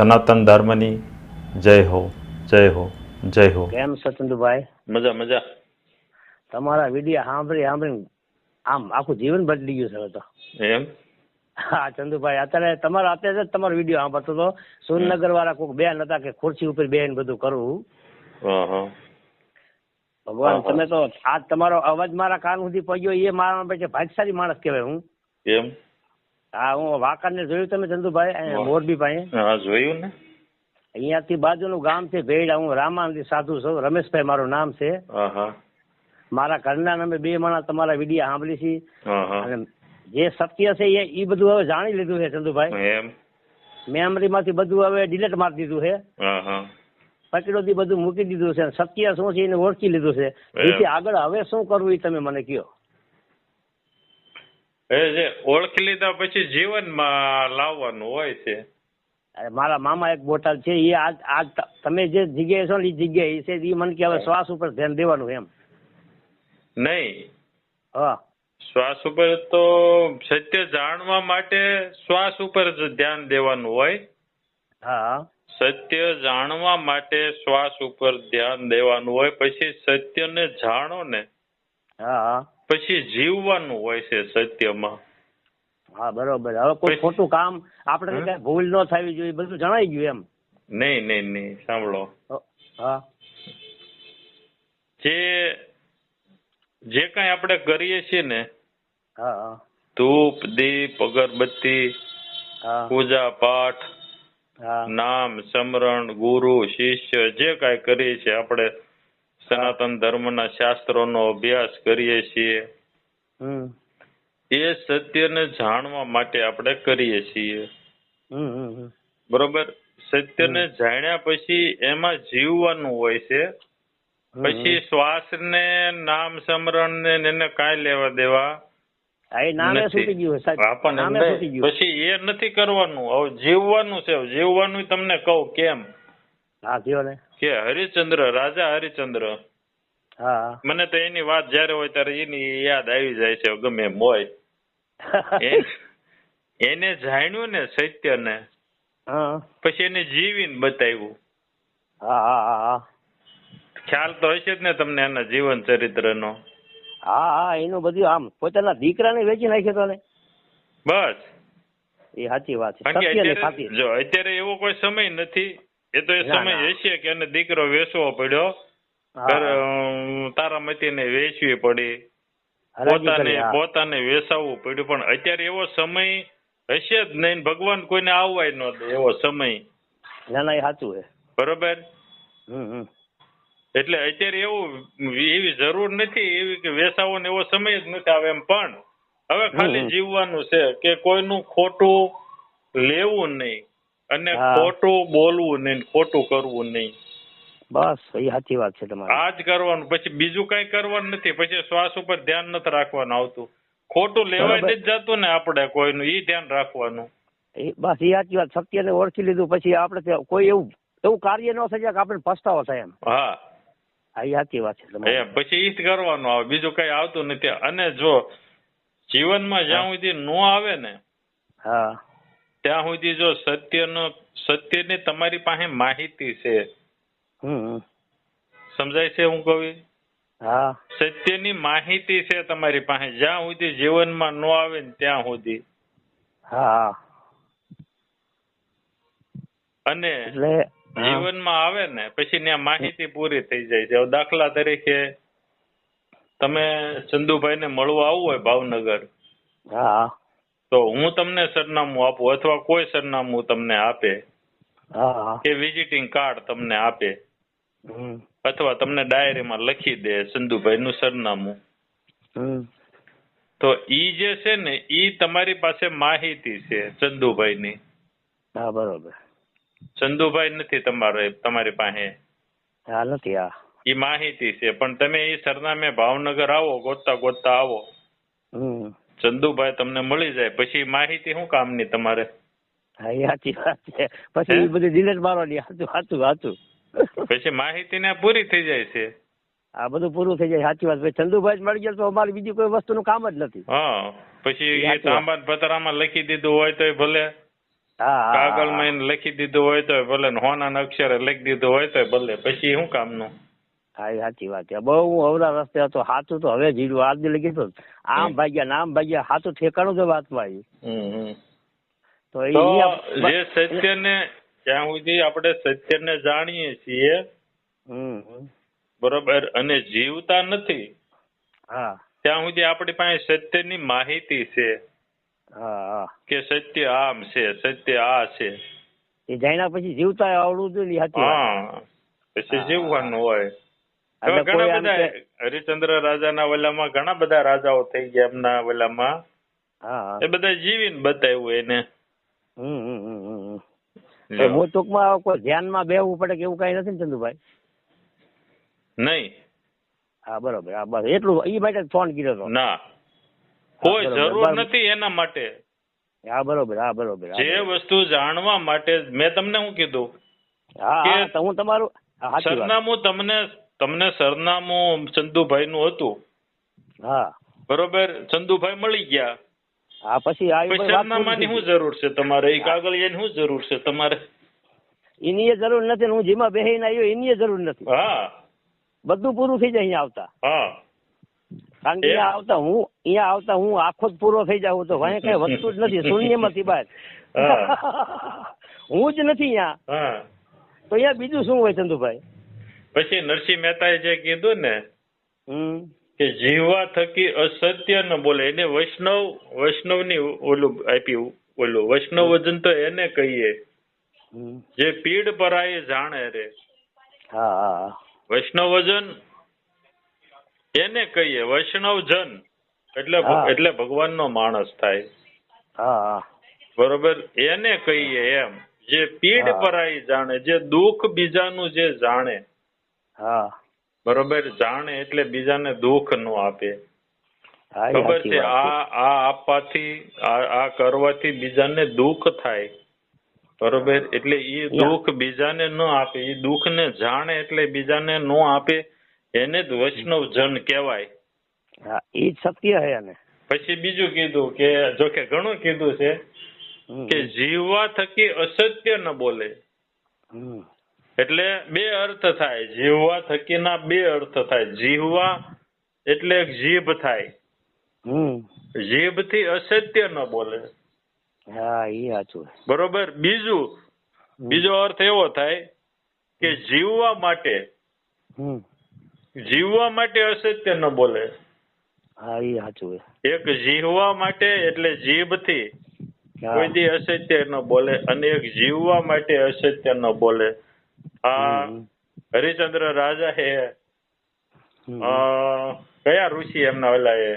સનાતન ધર્મની જય હો જય હો જય હો. કેમ છો ચંદુભાઈ? મજા મજા. તમારા વીડિયો સાંભળી સાંભળી આમ આખું જીવન બદલી ગયું છે હવે તો. એમ? હા ચંદુભાઈ અત્યારે તમારા અત્યારે જ તમારો વીડિયો સાંભળતો હતો. સુરનગર વાળા કોઈક બેન હતા કે ખુરશી ઉપર બેન બધું કરવું. ભગવાન. તમે તો આજ તમારો અવાજ મારા કાન સુધી પહોંચ્યો એ મારા ભાગશાળી માણસ કહેવાય હું. એમ? હા હું વાંકાને જોયું તમે ચંદુભાઈ. મોરબી ભાઈ હા જોયું ને? અહીંયાથી બાજુનું ગામ છે ભેડા હું રામાનંદી સાધુ છું. રમેશભાઈ મારું નામ છે. મારા ઘરના નામે બે માણસ તમારા વિડીયા સાંભળી છે. અને જે સત્ય છે એ ઈ બધું હવે જાણી લીધું છે ચંદુભાઈ. મેમરી માંથી બધું હવે ડિલેટ મારી દીધું છે. પકડોથી બધું મૂકી દીધું છે. સત્ય શું છે એને ઓળખી લીધું છે. એથી આગળ હવે શું કરવું એ તમે મને કહો. એ જે ઓળખી લીધા પછી જીવનમાં લાવવાનું હોય છે. અરે મારા મામા એક બોટલ છે એ આજ આજ તમે જે જગ્યાએ છો ને એ જગ્યાએ છે એ મને કે હવે શ્વાસ ઉપર ધ્યાન દેવાનું એમ. નહીં. હા. શ્વાસ ઉપર તો સત્ય જાણવા માટે શ્વાસ ઉપર જ ધ્યાન દેવાનું હોય. હા. સત્ય જાણવા માટે શ્વાસ ઉપર ધ્યાન દેવાનું હોય પછી સત્યને જાણો ને. હા. પછી જીવવાનું હોય છે સત્યમાં. હા બરોબર. હવે કોઈ ખોટું કામ આપણે કઈ ભૂલ ન થવી જોઈએ બધું જણાઈ ગયું એમ. નહીં નહીં નહીં સાંભળો. હા. જે જે કાંઈ આપણે કરીએ છીએ ને હા હા. ધૂપ દીપ અગરબત્તી પૂજા પાઠ નામ સમરણ ગુરુ શિષ્ય જે કાંઈ કરીએ છીએ આપણે સનાતન ધર્મના શાસ્ત્રોનો અભ્યાસ કરીએ છીએ. એ સત્યને જાણવા માટે આપણે કરીએ છીએ. બરોબર? સત્યને જાણ્યા પછી એમાં જીવવાનું હોય છે. પછી પછી શ્વાસને નામ સમરણ ને એને કાંઈ લેવા દેવા પછી એ નથી કરવાનું. હવે જીવવાનું છે. જીવવાનું તમને કહું કેમ? હા ને? કે હરિચંદ્ર રાજા હરિચંદ્ર. હા. મને તો એની વાત જ્યારે હોય ત્યારે એની યાદ આવી જાય છે ગમે એમ હોય. એને જાણ્યું ને સત્યને. ને પછી એને જીવીને બતાવ્યું. ખ્યાલ તો હશે જ ને તમને એના જીવન ચરિત્રનો. હા હા એનું બધું આમ પોતાના દીકરાને વેચી નાખ્યો તો ને? બસ. એ સાચી વાત છે. સત્ય ને જો અત્યારે એવો કોઈ સમય નથી એ તો એ સમય. હશે કે એને દીકરો વેચવો પડ્યો તારા તારામતીને વેચવી પડી. પોતાને પોતાને વેસાવવું પડ્યું. પણ અત્યારે એવો સમય હશે જ નહીં ભગવાન કોઈને આવવાય ન દે એવો સમય. ના ના એ સાચું છે. બરોબર? એટલે અત્યારે એવું એવી જરૂર નથી એવી કે વેસાવો ને એવો સમય જ નથી આવે એમ. પણ હવે ખાલી જીવવાનું છે કે કોઈનું ખોટું લેવું નહીં. અને ખોટું બોલવું નહીં ખોટું કરવું નહીં. બસ એ સાચી વાત છે તમારી. આ જ કરવાનું પછી બીજું કઈ કરવાનું નથી પછી શ્વાસ ઉપર ધ્યાન નથી રાખવાનું આવતું. ખોટું લેવાય. નથી જતું ને આપણે કોઈનું એ ધ્યાન રાખવાનું. એ બસ એ સાચી વાત સત્યને ઓળખી લીધું પછી આપણે કોઈ એવું એવું કાર્ય ન થઈ જાય કે આપણે પસ્તાવો થાય એમ. હા. હા એ સાચી વાત છે તમારી. પછી ઈ જ કરવાનું આવે બીજું કઈ આવતું નથી. અને જો જીવનમાં જ્યાં સુધી નો આવે ને હા. ત્યાં સુધી જો સત્યનો સત્યની તમારી પાસે માહિતી છે. સમજાય છે હું કહું? હા. સત્યની માહિતી છે તમારી પાસે. જ્યાં સુધી જીવનમાં ન આવે ને ત્યાં સુધી. હા. અને. જીવનમાં આવે ને પછી ત્યાં માહિતી પૂરી થઈ જાય છે. દાખલા તરીકે તમે ચંદુભાઈને મળવા આવવું હોય ભાવનગર. હા. તો હું તમને સરનામું આપું અથવા કોઈ સરનામું તમને આપે કે વિઝિટિંગ કાર્ડ તમને આપે અથવા તમને ડાયરીમાં લખી દે સંધુભાઈ નું સરનામું તો ઈ જે છે ને ઈ તમારી પાસે માહિતી છે ચંદુભાઈની હા બરોબર. ચંદુભાઈ નથી તમારે તમારી પાસે. હા નથી હા. ઈ માહિતી છે પણ તમે ઈ સરનામે ભાવનગર આવો ગોતતા ગોતતા આવો. હમ. ચંદુભાઈ તમને મળી જાય. પછી માહિતી શું કામની તમારે? હા એ સાચી વાત છે. પછી એ બધી ડિલેટ મારવાની. સાચું સાચું સાચું પછી માહિતી ને પૂરી થઈ જાય છે. આ બધું પૂરું થઈ જાય. સાચી વાત ચંદુભાઈ જ મળી ગયા તો અમારી બીજી કોઈ વસ્તુનું કામ જ નથી. હા પછી એ તાંબા પતરામાં લખી દીધું હોય તોય ભલે. કાગળમાં લખી દીધું હોય તો ભલે હોના અક્ષરે લખી દીધું હોય તો ભલે. પછી શું કામનું? હા સાચી વાત છે. બહુ હું અવરા રસ્તે હતો સાચું તો હવે જીડું આજ લગી તો આમ ભાગ્યા નામ ભાગ્યા સાચું ઠેકાણું છે વાતમાં હમ. તો એ તો જે સત્યને જ્યાં સુધી આપણે સત્યને જાણીએ છીએ. બરોબર અને જીવતા નથી હા. ત્યાં સુધી આપણી પાસે સત્યની માહિતી છે. કે સત્ય આમ છે સત્ય આ છે. એ જાણ્યા પછી જીવતા આવડવું જોઈએ. હા પછી જીવવાનું હોય. ઘણા બધા હરિચંદ્ર રાજાના વેલામાં ઘણા બધા રાજાઓ થઈ ગયા એમના વલામાં એ બધા જીવીને બતાવ્યું એને. હું ટૂંકમાં કોઈ ધ્યાનમાં બેહવું પડે કે એવું કઈ નથી ને ચંદુભાઈ? નહીં. હા બરોબર. હા બસ. એટલું એ માટે ફોન કર્યો હતો ના. કોઈ જરૂર નથી એના માટે. હા બરોબર હા બરોબર. જે વસ્તુ જાણવા માટે મેં તમને શું કીધું? હા હા તમારું સરનામું તમને તમને સરનામું ચંદુભાઈ નું હતું. હા. બરોબર? ચંદુભાઈ મળી ગયા. હા પછી સરનામાની શું જરૂર છે તમારે? એ કાગળિયાની શું જરૂર છે તમારે. એની જરૂર નથી હું જેમાં બેહીને આવ્યો એની જરૂર નથી. હા. બધું પૂરું થઈ જાય અહીંયા આવતા. હા. કારણ કે અહીંયા આવતા હું અહીંયા આવતા હું આખો જ પૂરો થઈ જાઉં તો વાંહે કઈ વસ્તુ જ નથી શૂન્યમાંથી બહાર. હું. જ નથી અહીંયા. તો અહીંયા બીજું શું હોય ચંદુભાઈ? પછી નરસિંહ મહેતાએ જે કીધું ને કે જીવવા થકી અસત્ય ન બોલે. એને વૈષ્ણવ વૈષ્ણવની ઓલું આપ્યું ઓલું વૈષ્ણવ વજન તો એને કહીએ. જે પીડ પરાય જાણે રે. વૈષ્ણવ વજન એને કહીએ. વૈષ્ણવ જન. એટલે. એટલે ભગવાનનો માણસ થાય. હા હા. બરોબર? એને કહીએ એમ. જે પીડ પરાય જાણે જે દુઃખ બીજાનું જે જાણે હા. બરોબર જાણે એટલે બીજાને દુઃખ ન આપે. ખબર છે આ આ આપવાથી આ કરવાથી બીજાને દુઃખ થાય. બરોબર એટલે એ દુઃખ બીજાને ન આપે એ દુઃખને જાણે એટલે બીજાને ન આપે. એને જ વૈષ્ણવ જન કહેવાય. હા એ સત્ય હે ને પછી બીજું કીધું કે જો કે ઘણું કીધું છે કે જીવવા થકી અસત્ય ન બોલે. એટલે બે અર્થ થાય. જીવવા થકીના બે અર્થ થાય. જીવવા એટલે જીભ થાય. જીભ જીભથી અસત્ય ન બોલે. હા એ સાચું બરોબર? બીજું બીજો અર્થ એવો થાય કે જીવવા માટે હમ. જીવવા માટે અસત્ય ન બોલે. હા એ સાચું એક જીવવા માટે એટલે જીભથી. કોઈ દી અસત્ય ન બોલે અને એક જીવવા માટે અસત્ય ન બોલે. હરિચંદ્ર રાજા હે. કયા ઋષિ એમના ઓલા એ?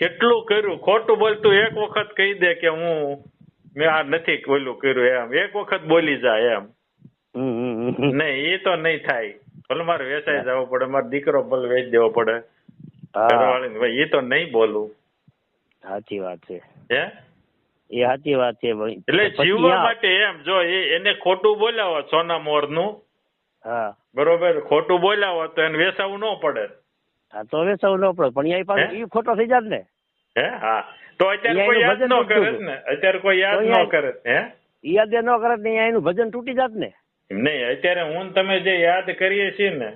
કેટલું કર્યું? ખોટું બોલતું એક વખત કહી દે કે હું મેં આ નથી ઓલું કર્યું એમ. એક વખત બોલી જાય એમ. નહીં એ તો નહીં થાય. ભલે મારે વેચાઈ જવો પડે મારો દીકરો ભલે વેચી દેવો પડે. ભાઈ એ તો નહીં બોલું. સાચી વાત છે. હે? એ સાચી વાત છે ભાઈ. એટલે જીવવા માટે એમ જો એ એને ખોટું બોલ્યા સોના સોના મોરનું. હા. બરોબર? ખોટું બોલાવો તો એને વેસાવું ન પડે. હા તો વેસાવું ન પડે. પણ એ પાસે એ ખોટો થઈ જાય ને. હે? હા. તો અત્યારે કોઈ યાદ ન કરે ને. અત્યારે કોઈ યાદ ન કરે હે? યાદ ન કરે ને એનું ભજન તૂટી જાત ને. નહીં. અત્યારે હું તમે જે યાદ કરીએ છીએ ને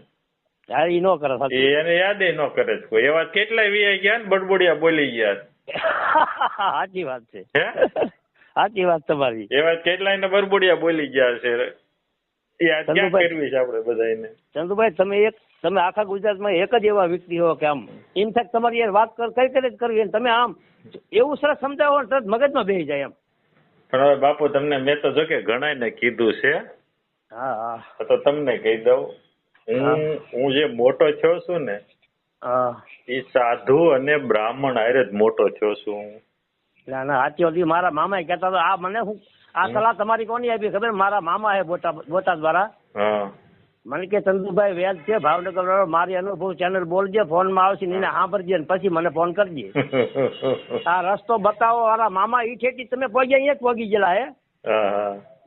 ઈ ન કરે એને યાદ ન કરે કોઈ. એવા કેટલાય વી ગયા ને બડબડિયા બોલી ગયા. સાચી વાત છે. સાચી વાત તમારી. એવા કેટલાય ને બરબડિયા બોલી ગયા છે. ચંદુભાઈ. તમે એક તમે આખા ગુજરાતમાં એક જ એવા વ્યક્તિ હો કે આમ. ઇનફેક્ટ તમારી યાર વાત કર કઈ કરી જ કરવી તમે આમ. એવું સરસ સમજાવો સરસ મગજમાં બેસી જાય એમ. પણ હવે બાપુ તમને મેં તો જો કે ઘણાય ને કીધું છે. હા હા. તો તમને કહી દઉં. હું. હું જે મોટો થયો છું ને એ સાધુ અને બ્રાહ્મણ હારે મોટો થયો છું હું. ના ના સાચી હતી મારા મામા કહેતા હતા આ મને હું આ સલાહ તમારી કોની આપી? ખબર મારા મામા હે બોટા બોટા દ્વારા મને કે ચંદુભાઈ વેદ છે ભાવનગર વાળો મારી અનુભવ ચેનલ બોલજે ફોનમાં આવશે ને સાંભળજે ને પછી મને ફોન કરજે. આ રસ્તો બતાવો મારા મામા ઈ ઠેઠી તમે પહોંચ્યા અહીંયા પહોંચી ગયેલા હે?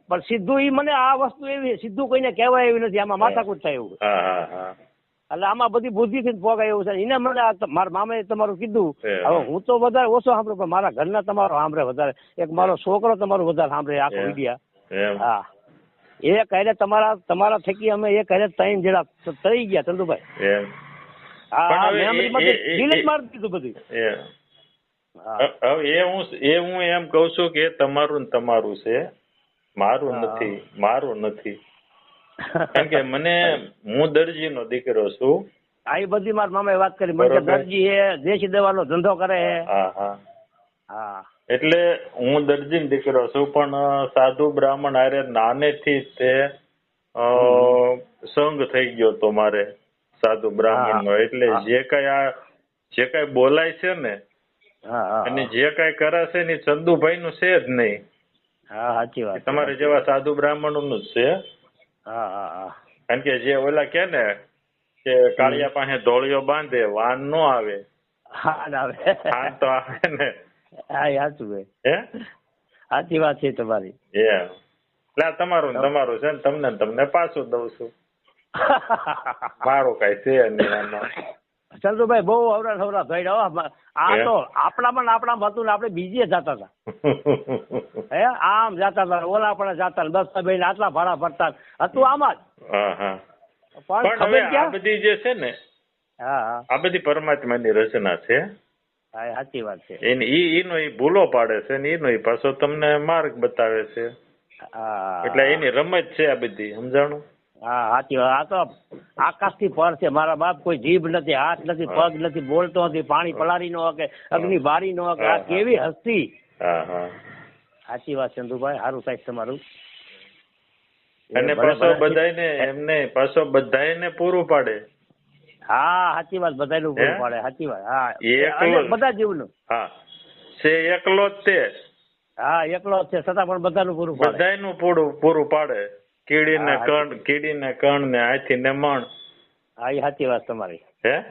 પણ સીધું ઈ મને આ વસ્તુ એવી સીધું કોઈને કહેવાય એવી નથી આમાં માથાકૂટ થાય એવું. એટલે આમાં બધી બુદ્ધિ થી પોગાય એવું છે. એને મને મારા મામાએ તમારું કીધું. હવે હું તો વધારે ઓછો સાંભળું પણ મારા ઘરના તમારો સાંભળે વધારે. એક મારો છોકરો તમારો વધારે સાંભળે આખો વિડિયા હા. એ કહે તમારા તમારા થકી અમે એ કહે ત્રણ ત- તરી ગયા ચંદુભાઈ. હા એ- મારી દીધું બધું. હા. હવે એ હું એ હું એમ કઉ છું કે તમારું ને તમારું છે. મારું નથી મારું નથી. કારણ કે મને હું દરજીનો દીકરો છું. આ એ બધી મારા મામાએ વાત કરી. મને. દરજી એ દેશી દવાનો ધંધો કરે હે. હા હા. હા. એટલે હું દરજીનો દીકરો છું પણ સાધુ બ્રાહ્મણ આરે નાનેથી તે સંગ થઈ ગયો તો મારે સાધુ બ્રાહ્મણ નો એટલે જે કઈ આ જે કઈ બોલાય છે ને અને જે કઈ કરાશે ને ચંદુભાઈ નું છે જ નહીં. હા સાચી વાત તમારે જેવા સાધુ બ્રાહ્મણો નું જ છે. હા હા હા. કારણ કે જે ઓલા કે ને કે કાળિયા પાસે ધોળિયો બાંધે વાન નો આવે. હા આવે. હાન તો આવે ને. હા સાચું હે? સાચી વાત છે તમારી. એ એટલે તમારું તમારું છે ને તમને તમને પાછું દઉં છું. મારું કઈ છે નહીં. આમાં ચંદુભાઈ બહુ અવરા સવરા રહ્યા આ તો આપણામાં આપણામાં હતું ને આપણે બીજે જતા હતા. હે? આમ જતા હતા ઓલા પણ જતા દસ ભાઈ આટલા ભાડા ભરતા હતું આમ જ. પણ હવે આ બધી જે છે ને હા આ બધી પરમાત્માની રચના છે. સાચી વાત છે. એને ઈ ઈનો ઈ ભૂલો પાડે છે ને ઈનો ઈ પાછો તમને માર્ગ બતાવે છે. એટલે એની રમત છે આ બધી સમજાણું? હા સાચી વાત. આ તો આકાશથી પર છે. મારા બાપ કોઈ જીભ નથી હાથ નથી પગ નથી બોલતો નથી પાણી પલારી નો હકે અગ્નિ બારી નો હકે આ કેવી હસ્તી. સાચી વાત ચંદુભાઈ સારું સાહેબ તમારું. અને પાછો બધાને એમને પાછો બધાને પૂરું પાડે. હા સાચી વાત બધાને પૂરું? પાડે. સાચી વાત. હા. બધા જીવનું. હા. છે એકલો જ તે. હા એકલો જ છે. છતાં પણ બધાનું પૂરું પાડે. બધાનું પૂરું પૂરું પાડે. કીડીને ને કણ કીડીને કણ ને હાથી ને મણ હા એ સાચી વાત તમારી. હે?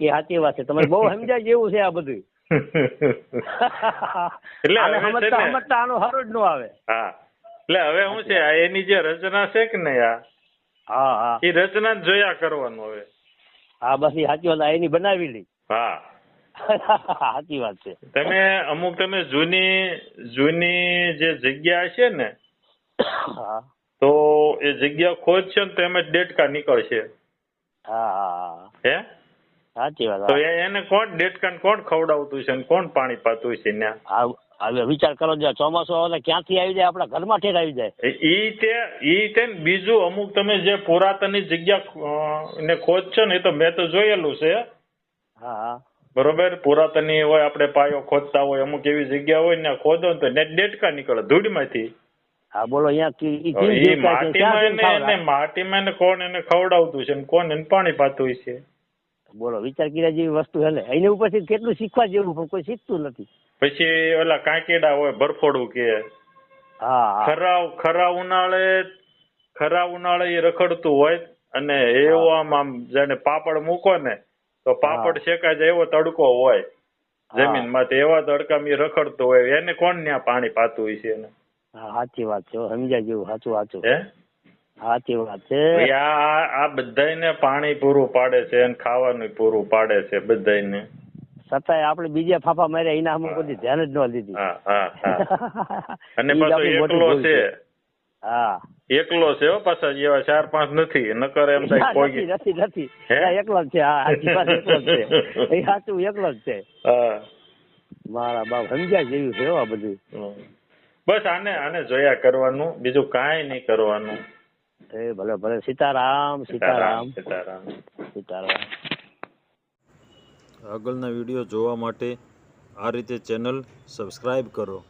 એ સાચી વાત છે. તમારે બહુ સમજાય જેવું છે આ બધું. એટલે સમજતા સમજતા આનો હરો જ નો આવે. હા. એટલે હવે શું છે? એની જે રચના છે કે નહીં આ? હા હા. એ રચના જ જોયા કરવાનું હવે. હા બસ એ સાચી વાત. એની બનાવી લી હા. સાચી વાત છે. તમે અમુક તમે જૂની જૂની જે જગ્યા છે ને હા. તો એ જગ્યા ખોજશે ને તો એમ જ ડેટકા નીકળશે. હા હા હે. સાચી વાત. તો એને કોણ? ડેટકાને કોણ ખવડાવતું છે ને કોણ પાણી પાતું છે હા હવે વિચાર કરો જો ચોમાસું આવે ક્યાંથી આવી જાય? આપણા ઘરમાં ઠેર આવી જાય. ઈ તે ઈ તે ને બીજું અમુક તમે જે પુરાતનની જગ્યા ને ખોજ છે ને એ તો મેં તો જોયેલું છે. હા હા. બરોબર? પુરાતનની હોય આપણે પાયો ખોદતા હોય અમુક એવી જગ્યા હોય ને ખોદો ને તો ને ડેટકા નીકળે ધૂળમાંથી. હા બોલો અહીંયા. માટીમાં કોણ એને ખવડાવતું છે કોણ એને પાણી પાતું છે બોલો વિચાર કર્યા જેવી વસ્તુ હેલે એની ઉપરથી કેટલું શીખવા જેવું પણ કોઈ શીખતું નથી. પછી ઓલા કાંકેડા હોય ભરફોડું કે. હા ખરા ખરા ઉનાળે ખરા ઉનાળે એ રખડતું હોય અને એવો આમ આમ જેને પાપડ મૂકો ને તો પાપડ શેકાય જાય એવો તડકો હોય. જમીનમાં એવા તડકા એ રખડતો હોય એને કોણ ત્યાં પાણી પાતું હોય છે એને? હા સાચી વાત છે હો, સમજાય જેવું સાચું સાચું. હે? સાચી વાત છે. આ આ- આ પાણી પૂરું પાડે છે અને ખાવાનું પૂરું પાડે છે બધાયને. છતાંય આપણે બીજા ફાફા માર્યા એના અમુક બધી ધ્યાન જ ન દીધી. અને પાછો એકલો છે. હા. એકલો છે હો પાછા જેવા ચાર પાંચ નથી. નકર એમ થાય કોઈ નથી નથી એકલો જ છે હા એકલો જ છે. એ સાચું એકલો જ છે. મારા બાપ સમજ્યા જેવું છે હો આ બધું. બસ આને આને જોયા કરવાનું બીજું કાંઈ નહીં કરવાનું. એ ભલે ભલે. સીતારામ સીતારામ. સીતારામ સીતારામ. આગળના વીડિયો જોવા માટે આ રીતે ચેનલ સબસ્ક્રાઈબ કરો.